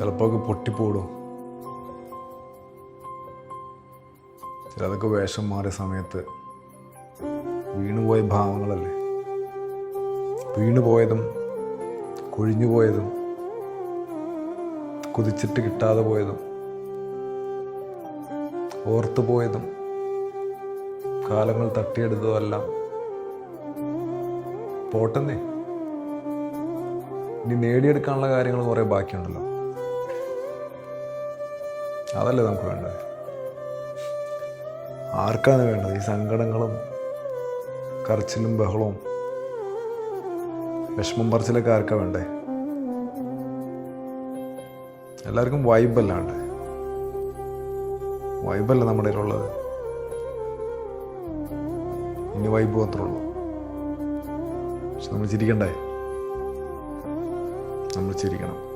ചിലപ്പോൾ പൊട്ടിപ്പോടും. ചിലതൊക്കെ വേഷം മാറിയ സമയത്ത് വീണുപോയ ഭാവങ്ങളല്ലേ? വീണുപോയതും കൊഴിഞ്ഞു പോയതും കുതിച്ചിട്ട് കിട്ടാതെ പോയതും ഓർത്തു പോയതും കാലങ്ങൾ തട്ടിയെടുത്തതും എല്ലാം പോട്ടെന്നേ. ഇനി നേടിയെടുക്കാനുള്ള കാര്യങ്ങൾ കുറേ ബാക്കിയുണ്ടല്ലോ. അതല്ലേ നമുക്ക് വേണ്ടത്? ആർക്കാണ് വേണ്ടത്? ഈ സങ്കടങ്ങളും കരച്ചിലും ബഹളവും വിഷമം പറച്ചിലൊക്കെ ആർക്കാ വേണ്ടേ? എല്ലാവർക്കും വൈബല്ലാണ്ട് വൈബല്ല നമ്മുടെ ഉള്ളത് ഇനി വൈബ് മാത്രമേ ഉള്ളൂ. പക്ഷെ നമ്മൾ ചിരിക്കണ്ടേ? നമ്മൾ ചിരിക്കണം.